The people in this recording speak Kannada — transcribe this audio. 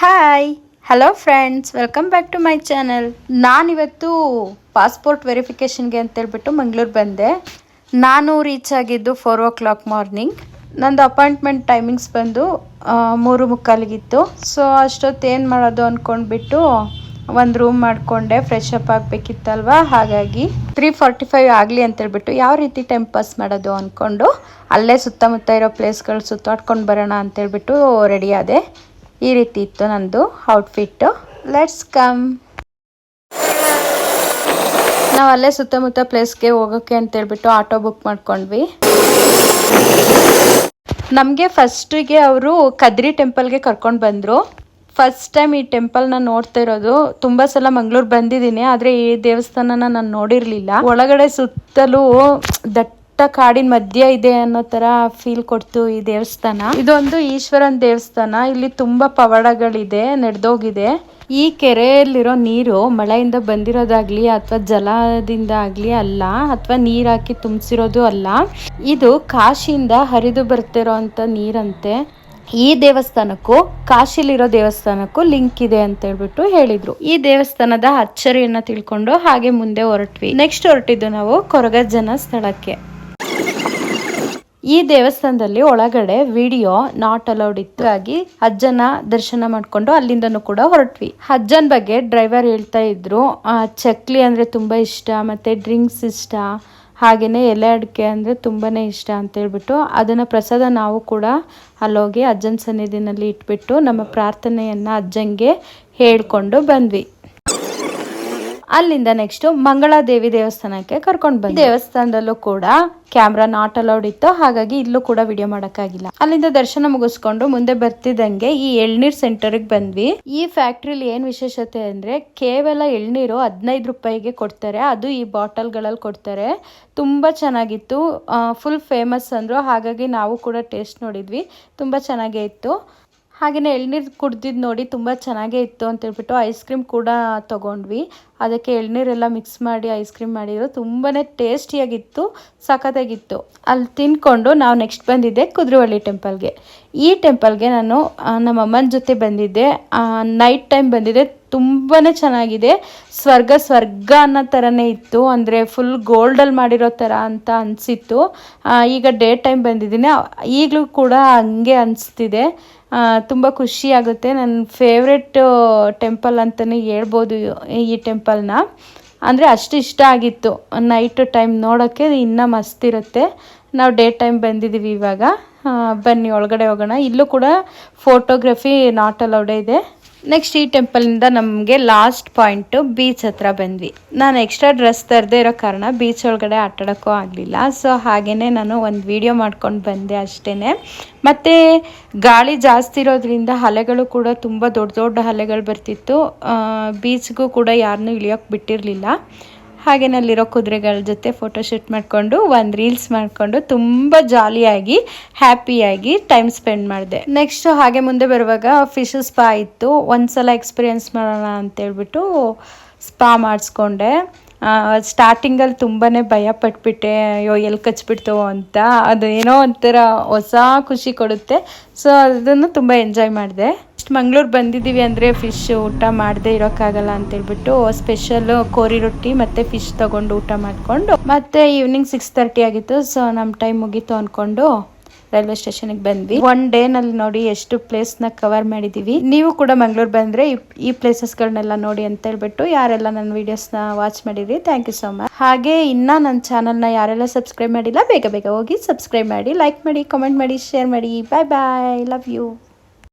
Hi hello friends welcome back to my channel ನಾನಿವತ್ತು ಪಾಸ್ಪೋರ್ಟ್ ವೆರಿಫಿಕೇಷನ್ಗೆ ಅಂತೇಳ್ಬಿಟ್ಟು ಮಂಗ್ಳೂರು ಬಂದೆ. ನಾನು ರೀಚ್ ಆಗಿದ್ದು ಫೋರ್ ಓ ಕ್ಲಾಕ್ ಮಾರ್ನಿಂಗ್ ನಂದು ಅಪಾಯಿಂಟ್ಮೆಂಟ್ ಟೈಮಿಂಗ್ಸ್ ಬಂದು ಮೂರು ಮುಕ್ಕಾಲಿಗಿತ್ತು. ಸೊ ಅಷ್ಟೊತ್ತೇನು ಮಾಡೋದು ಅಂದ್ಕೊಂಡ್ಬಿಟ್ಟು ಒಂದು ರೂಮ್ ಮಾಡಿಕೊಂಡೆ. ಫ್ರೆಶ್ ಅಪ್ ಆಗಬೇಕಿತ್ತಲ್ವ? ಹಾಗಾಗಿ ತ್ರೀ ಫಾರ್ಟಿ ಫೈವ್ ಆಗಲಿ ಅಂತೇಳ್ಬಿಟ್ಟು ಯಾವ ರೀತಿ ಟೈಮ್ ಪಾಸ್ ಮಾಡೋದು ಅಂದ್ಕೊಂಡು ಅಲ್ಲೇ ಸುತ್ತಮುತ್ತ ಇರೋ ಪ್ಲೇಸ್ಗಳು ಸುತ್ತಾಡ್ಕೊಂಡು ಬರೋಣ ಅಂತೇಳ್ಬಿಟ್ಟು ರೆಡಿ ಆದೆ. ಈ ರೀತಿ ಇತ್ತು ನಂದು ಔಟ್ಫಿಟ್ಟು ಲೆಟ್ಸ್ ಕಮ್ ನಾವು ಅಲ್ಲೇ ಸುತ್ತಮುತ್ತ ಪ್ಲೇಸ್ಗೆ ಹೋಗೋಕ್ಕೆ ಅಂತೇಳ್ಬಿಟ್ಟು ಆಟೋ ಬುಕ್ ಮಾಡ್ಕೊಂಡ್ವಿ. ನಮಗೆ ಫಸ್ಟಿಗೆ ಅವರು ಕದ್ರಿ ಟೆಂಪಲ್ಗೆ ಕರ್ಕೊಂಡು ಬಂದರು. ಫಸ್ಟ್ ಟೈಮ್ ಈ ಟೆಂಪಲ್ನ ನೋಡ್ತಾ ಇರೋದು ತುಂಬ ಸಲ ಮಂಗಳೂರು ಬಂದಿದ್ದೀನಿ, ಆದರೆ ಈ ದೇವಸ್ಥಾನನ ನಾನು ನೋಡಿರಲಿಲ್ಲ. ಒಳಗಡೆ ಸುತ್ತಲೂ ದಟ್ಟ ಕಾಡಿನ ಮಧ್ಯ ಇದೆ ಅನ್ನೋ ತರ ಫೀಲ್ ಕೊಡ್ತು ಈ ದೇವಸ್ಥಾನ. ಇದೊಂದು ಈಶ್ವರನ್ ದೇವಸ್ಥಾನ. ಇಲ್ಲಿ ತುಂಬಾ ಪವಾಡಗಳಿದೆ, ನಡೆದೋಗಿದೆ. ಈ ಕೆರೆಯಲ್ಲಿರೋ ನೀರು ಮಳೆಯಿಂದ ಬಂದಿರೋದಾಗ್ಲಿ ಅಥವಾ ಜಲದಿಂದ ಆಗ್ಲಿ ಅಲ್ಲ, ಅಥವಾ ನೀರ್ ಹಾಕಿ ತುಂಬಿಸಿರೋದು ಅಲ್ಲ, ಇದು ಕಾಶಿಯಿಂದ ಹರಿದು ಬರ್ತಿರೋ ಅಂತ ನೀರಂತೆ. ಈ ದೇವಸ್ಥಾನಕ್ಕೂ, ಕಾಶಿಲಿರೋ ದೇವಸ್ಥಾನಕ್ಕೂ ಲಿಂಕ್ ಇದೆ ಅಂತ ಹೇಳ್ಬಿಟ್ಟು ಹೇಳಿದ್ರು. ಈ ದೇವಸ್ಥಾನದ ಅಚ್ಚರಿಯನ್ನ ತಿಳ್ಕೊಂಡು ಹಾಗೆ ಮುಂದೆ ಹೊರಟ್ವಿ. ನೆಕ್ಸ್ಟ್ ಹೊರಟಿದ್ದು ನಾವು ಕೊರಗಜ್ಜನ ಸ್ಥಳಕ್ಕೆ. ಈ ದೇವಸ್ಥಾನದಲ್ಲಿ ಒಳಗಡೆ ವಿಡಿಯೋ ನಾಟ್ ಅಲೌಡ್ ಇತ್ತು. ಆಗಿ ಅಜ್ಜನ ದರ್ಶನ ಮಾಡ್ಕೊಂಡು ಅಲ್ಲಿಂದನೂ ಕೂಡ ಹೊರಟ್ವಿ. ಅಜ್ಜನ ಬಗ್ಗೆ ಡ್ರೈವರ್ ಹೇಳ್ತಾ ಇದ್ರು ಚಕ್ಲಿ ಅಂದ್ರೆ ತುಂಬಾ ಇಷ್ಟ, ಮತ್ತೆ ಡ್ರಿಂಕ್ಸ್ ಇಷ್ಟ ಹಾಗೆಯೇ ಎಲೆ ಅಡಿಕೆ ಅಂದರೆ ತುಂಬಾ ಇಷ್ಟ ಅಂತ ಹೇಳ್ಬಿಟ್ಟು ಅದನ್ನು ಪ್ರಸಾದ ನಾವು ಕೂಡ ಅಲ್ಲೋಗಿ ಅಜ್ಜನ ಸನ್ನಿಧಿನಲ್ಲಿ ಇಟ್ಬಿಟ್ಟು ನಮ್ಮ ಪ್ರಾರ್ಥನೆಯನ್ನು ಅಜ್ಜಂಗೆ ಹೇಳ್ಕೊಂಡು ಬಂದ್ವಿ. ಅಲ್ಲಿಂದ ನೆಕ್ಸ್ಟ್ ಮಂಗಳಾದೇವಿ ದೇವಸ್ಥಾನಕ್ಕೆ ಕರ್ಕೊಂಡು ಬಂದ್ವಿ. ದೇವಸ್ಥಾನದಲ್ಲೂ ಕೂಡ ಕ್ಯಾಮ್ರಾ ನಾಟ್ ಅಲೌಡ್ ಇತ್ತು, ಹಾಗಾಗಿ ಇಲ್ಲೂ ಕೂಡ ವಿಡಿಯೋ ಮಾಡೋಕ್ಕಾಗಿಲ್ಲ. ಅಲ್ಲಿಂದ ದರ್ಶನ ಮುಗಿಸ್ಕೊಂಡು ಮುಂದೆ ಬರ್ತಿದ್ದಂಗೆ ಈ ಎಳ್ನೀರ್ ಸೆಂಟರ್ಗೆ ಬಂದ್ವಿ. ಈ ಫ್ಯಾಕ್ಟ್ರಿಲಿ ಏನ್ ವಿಶೇಷತೆ ಅಂದ್ರೆ ಕೇವಲ ಎಳ್ನೀರು ಹದಿನೈದು ರೂಪಾಯಿಗೆ ಕೊಡ್ತಾರೆ. ಅದು ಈ ಬಾಟಲ್ಗಳಲ್ಲಿ ಕೊಡ್ತಾರೆ. ತುಂಬಾ ಚೆನ್ನಾಗಿತ್ತು. ಫುಲ್ ಫೇಮಸ್ ಅಂದ್ರು. ಹಾಗಾಗಿ ನಾವು ಕೂಡ ಟೇಸ್ಟ್ ನೋಡಿದ್ವಿ. ತುಂಬಾ ಚೆನ್ನಾಗೇ ಇತ್ತು. ಹಾಗೆಯೇ ಎಳ್ನೀರು ಕುಡ್ದಿದ್ದು ನೋಡಿ ತುಂಬ ಚೆನ್ನಾಗೇ ಇತ್ತು ಅಂತ ಹೇಳ್ಬಿಟ್ಟು ಐಸ್ ಕ್ರೀಮ್ ಕೂಡ ತಗೊಂಡ್ವಿ. ಅದಕ್ಕೆ ಎಳ್ನೀರೆಲ್ಲ ಮಿಕ್ಸ್ ಮಾಡಿ ಐಸ್ ಕ್ರೀಮ್ ಮಾಡಿದ್ರು. ತುಂಬಾ ಟೇಸ್ಟಿಯಾಗಿತ್ತು ಸಖತ್ತಾಗಿತ್ತು. ಅಲ್ಲಿ ತಿನ್ಕೊಂಡು ನಾವು ನೆಕ್ಸ್ಟ್ ಬಂದಿದ್ದೆ ಕುದ್ರುವಳ್ಳಿ ಟೆಂಪಲ್ಗೆ ಈ ಟೆಂಪಲ್ಗೆ ನಾನು ನಮ್ಮಮ್ಮನ ಜೊತೆ ಬಂದಿದ್ದೆ. ನೈಟ್ ಟೈಮ್ ಬಂದಿದ್ದೆ ತುಂಬಾ ಚೆನ್ನಾಗಿದೆ. ಸ್ವರ್ಗ ಸ್ವರ್ಗ ಅನ್ನೋ ಥರನೇ ಇತ್ತು. ಅಂದರೆ ಫುಲ್ ಗೋಲ್ಡಲ್ಲಿ ಮಾಡಿರೋ ಥರ ಅಂತ ಅನಿಸಿತ್ತು. ಈಗ ಡೇ ಟೈಮ್ ಬಂದಿದ್ದೀನಿ. ಈಗಲೂ ಕೂಡ ಹಂಗೆ ಅನಿಸ್ತಿದೆ. ತುಂಬ ಖುಷಿ ಆಗುತ್ತೆ. ನನ್ನ ಫೇವ್ರೆಟ್ ಟೆಂಪಲ್ ಅಂತಲೇ ಹೇಳ್ಬೋದು ಈ ಟೆಂಪಲ್ನ. ಅಂದರೆ ಅಷ್ಟು ಇಷ್ಟ ಆಗಿತ್ತು. ನೈಟ್ ಟೈಮ್ ನೋಡೋಕ್ಕೆ ಇನ್ನೂ ಮಸ್ತ್ ಇರುತ್ತೆ. ನಾವು ಡೇ ಟೈಮ್ ಬಂದಿದ್ದೀವಿ ಇವಾಗ. ಬನ್ನಿ, ಒಳಗಡೆ ಹೋಗೋಣ. ಇಲ್ಲೂ ಕೂಡ ಫೋಟೋಗ್ರಫಿ ನಾಟ್ ಅಲೌಡೇ ಇದೆ. ನೆಕ್ಸ್ಟ್ ಈ ಟೆಂಪಲಿಂದ ನಮಗೆ ಲಾಸ್ಟ್ ಪಾಯಿಂಟು ಬೀಚ್ ಹತ್ರ ಬಂದ್ವಿ. ನಾನು ಎಕ್ಸ್ಟ್ರಾ ಡ್ರೆಸ್ ತರದೇ ಇರೋ ಕಾರಣ ಬೀಚ್ ಒಳಗಡೆ ಆಟಾಡೋಕ್ಕೂ ಆಗಲಿಲ್ಲ. ಸೊ ಹಾಗೇ ನಾನು ಒಂದು ವಿಡಿಯೋ ಮಾಡ್ಕೊಂಡು ಬಂದೆ ಅಷ್ಟೇ ಮತ್ತು ಗಾಳಿ ಜಾಸ್ತಿ ಇರೋದ್ರಿಂದ ಅಲೆಗಳು ಕೂಡ ತುಂಬ ದೊಡ್ಡ ದೊಡ್ಡ ಅಲೆಗಳು ಬರ್ತಿತ್ತು. ಬೀಚ್ಗೂ ಕೂಡ ಯಾರನ್ನೂ ಇಳಿಯೋಕ್ಕೆ ಬಿಟ್ಟಿರಲಿಲ್ಲ. ಹಾಗೇನೆ ಅಲ್ಲಿರೋ ಕುದುರೆಗಳ ಜೊತೆ ಫೋಟೋ ಶೂಟ್ ಮಾಡಿಕೊಂಡು, ಒಂದು ರೀಲ್ಸ್ ಮಾಡಿಕೊಂಡು ತುಂಬ ಜಾಲಿಯಾಗಿ ಹ್ಯಾಪಿಯಾಗಿ ಟೈಮ್ ಸ್ಪೆಂಡ್ ಮಾಡಿದೆ. ನೆಕ್ಸ್ಟ್ ಹಾಗೆ ಮುಂದೆ ಬರುವಾಗ ಫಿಶ್ ಸ್ಪಾ ಇತ್ತು. ಒಂದು ಸಲ ಎಕ್ಸ್ಪೀರಿಯನ್ಸ್ ಮಾಡೋಣ ಅಂತೇಳ್ಬಿಟ್ಟು ಸ್ಪಾ ಮಾಡಿಸ್ಕೊಂಡೆ. ಸ್ಟಾರ್ಟಿಂಗಲ್ಲಿ ತುಂಬಾ ಭಯ ಪಟ್ಬಿಟ್ಟೆ ಅಯ್ಯೋ ಎಲ್ಲಿ ಕಚ್ಬಿಡ್ತೋ ಅಂತ. ಅದು ಏನೋ ಒಂಥರ ಹೊಸ ಖುಷಿ ಕೊಡುತ್ತೆ. ಸೊ ಅದನ್ನು ತುಂಬ ಎಂಜಾಯ್ ಮಾಡಿದೆ. ಮಂಗ್ಳೂರು ಬಂದಿದ್ದೀವಿ ಅಂದರೆ ಫಿಶ್ ಊಟ ಮಾಡದೇ ಇರೋಕ್ಕಾಗಲ್ಲ ಅಂತೇಳ್ಬಿಟ್ಟು ಸ್ಪೆಷಲ್ ಕೋರಿ ರೊಟ್ಟಿ ಮತ್ತು ಫಿಶ್ ತೊಗೊಂಡು ಊಟ ಮಾಡಿಕೊಂಡು, ಮತ್ತೆ ಈವ್ನಿಂಗ್ ಸಿಕ್ಸ್ ತರ್ಟಿ ಆಗಿತ್ತು. ಸೊ ನಮ್ಮ ಟೈಮ್ ಮುಗೀತು ಅಂದ್ಕೊಂಡು ರೈಲ್ವೆ ಸ್ಟೇಷನ್ಗೆ ಬಂದ್ವಿ. ಒನ್ ಡೇನಲ್ಲಿ ನೋಡಿ ಎಷ್ಟು ಪ್ಲೇಸ್ನ ಕವರ್ ಮಾಡಿದೀವಿ. ನೀವು ಕೂಡ ಮಂಗ್ಳೂರ್ ಬಂದ್ರೆ ಈ ಪ್ಲೇಸಸ್ ಗಳನ್ನೆಲ್ಲ ನೋಡಿ ಅಂತ ಹೇಳ್ಬಿಟ್ಟು ಯಾರೆಲ್ಲ ನನ್ನ ವೀಡಿಯೋಸ್ನ ವಾಚ್ ಮಾಡಿದ್ರಿ ಥ್ಯಾಂಕ್ ಯು ಸೋ ಮಚ್ ಹಾಗೆ ಇನ್ನ ನನ್ನ ಚಾನಲ್ನ ಯಾರೆಲ್ಲ ಸಬ್ಸ್ಕ್ರೈಬ್ ಮಾಡಿಲ್ಲ, ಬೇಗ ಬೇಗ ಹೋಗಿ ಸಬ್ಸ್ಕ್ರೈಬ್ ಮಾಡಿ ಲೈಕ್ ಮಾಡಿ ಕಾಮೆಂಟ್ ಮಾಡಿ ಶೇರ್ ಮಾಡಿ. ಬಾಯ್ ಬಾಯ್ ಲವ್ ಯು